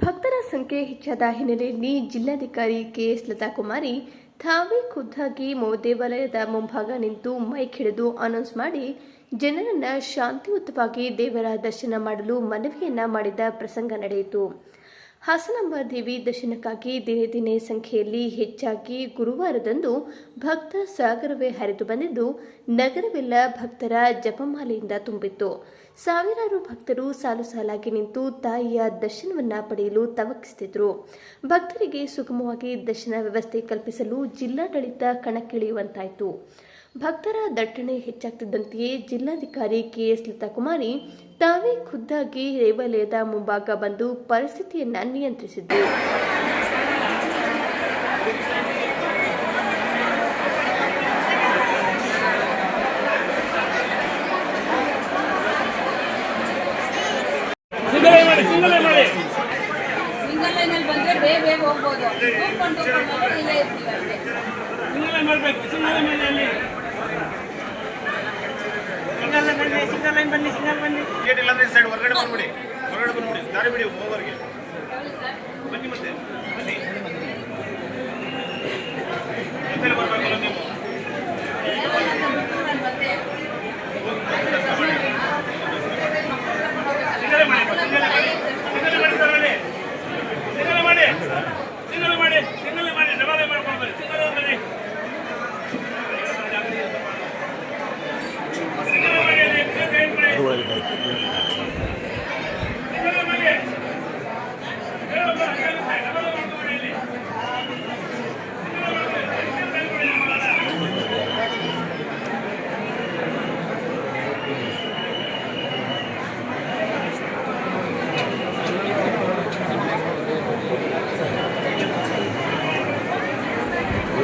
ಭಕ್ತರ ಸಂಖ್ಯೆ ಹೆಚ್ಚಾದ ಹಿನ್ನೆಲೆಯಲ್ಲಿ ಜಿಲ್ಲಾಧಿಕಾರಿ ಕೆಎಸ್ ಲತಾಕುಮಾರಿ ತಾವೇ ಖುದ್ದಾಗಿ ದೇವಾಲಯದ ಮುಂಭಾಗ ನಿಂತು ಮೈಕ್ ಹಿಡಿದು ಅನೌನ್ಸ್ ಮಾಡಿ, ಜನರನ್ನು ಶಾಂತಿಯುತವಾಗಿ ದೇವರ ದರ್ಶನ ಮಾಡಲು ಮನವಿಯನ್ನ ಮಾಡಿದ ಪ್ರಸಂಗ ನಡೆಯಿತು. ಹಾಸನಾಂಬ ದೇವಿ ದರ್ಶನಕ್ಕಾಗಿ ದಿನೇ ದಿನೇ ಸಂಖ್ಯೆಯಲ್ಲಿ ಹೆಚ್ಚಾಗಿ ಗುರುವಾರದಂದು ಭಕ್ತ ಸಾಗರವೇ ಹರಿದು ಬಂದಿದ್ದು ನಗರವೆಲ್ಲ ಭಕ್ತರ ಜಪಮಾಲೆಯಿಂದ ತುಂಬಿತ್ತು. ಸಾವಿರಾರು ಭಕ್ತರು ಸಾಲು ಸಾಲಾಗಿ ನಿಂತು ತಾಯಿಯ ದರ್ಶನವನ್ನ ಪಡೆಯಲು ತವಕಿಸುತ್ತಿದ್ದರು ಭಕ್ತರಿಗೆ ಸುಗಮವಾಗಿ ದರ್ಶನ ವ್ಯವಸ್ಥೆ ಕಲ್ಪಿಸಲು ಜಿಲ್ಲಾಡಳಿತ ಕಣಕ್ಕಿಳಿಯುವಂತಾಯಿತು. ಭಕ್ತರ ದಟ್ಟಣೆ ಹೆಚ್ಚಾಗ್ತಿದ್ದಂತೆಯೇ ಜಿಲ್ಲಾಧಿಕಾರಿ ಕೆಎಸ್ ಲತಾಕುಮಾರಿ ತಾವೇ ಖುದ್ದಾಗಿ ದೇವಾಲಯದ ಮುಂಭಾಗ ಬಂದು ಪರಿಸ್ಥಿತಿಯನ್ನ ನಿಯಂತ್ರಿಸಿದ್ದರು ಸಿಂಗಲೇ ಮಾಡಿ ಸಿಂಗಲೇ ಅಲ್ಲಿ ಸಿಂಗಲ್ ಲೈನಲ್ಲಿ ಬಂದ್ರೆ ಬೇಗ ಬೇಗ ಹೋಗ್ಬೋದು. ಇಲ್ಲೇ ಸಿಂಗಲ್ ಲೈನ್ ಬನ್ನಿ ಸಿಂಗಲ್ ಬನ್ನಿ. ಗೇಟ್ ಇಲ್ಲಾಂದ್ರೆ ಸೈಡ್ ಹೊರಗಡೆ ಬಂದ್ಬಿಡಿ. ಹೊರಗಡೆ ಬಂದ್ಬಿಡಿ. ದಾರಿ ಬಿಡಿ ಹೋಗೋರಿಗೆ ಬನ್ನಿ ಮತ್ತೆ. ಬನ್ನಿ. ಮತ್ತೆ ಬರ್ಬೇಕಲ್ಲ ನೀವು.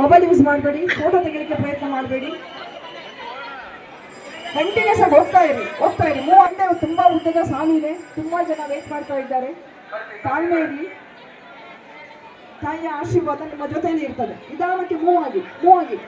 ಮೊಬೈಲ್ ಯೂಸ್ ಮಾಡಬೇಡಿ ಫೋಟೋ ತೆಗಿಲಿಕ್ಕೆ ಪ್ರಯತ್ನ ಮಾಡಬೇಡಿ. ಕಂಟಿನ್ಯೂಸ್ ಆಗಿ ಹೋಗ್ತಾ ಇರಿ ಹೋಗ್ತಾ ಇರಿ. ಮೂವ್ ಅಂತ ತುಂಬಾ ಉದ್ದದ ಸಾಲು ಇದೆ. ತುಂಬಾ ಜನ ವೇಟ್ ಮಾಡ್ತಾ ಇದ್ದಾರೆ. ತಾಳ್ಮೆ ಇರಲಿ ತಾಯಿಯ ಆಶೀರ್ವಾದ ನಿಮ್ಮ ಜೊತೆಯಲ್ಲಿ ಇರ್ತದೆ. ನಿಧಾನಕ್ಕೆ ಮೂವ್ ಆಗಿ ಮೂವ್ ಆಗಿ.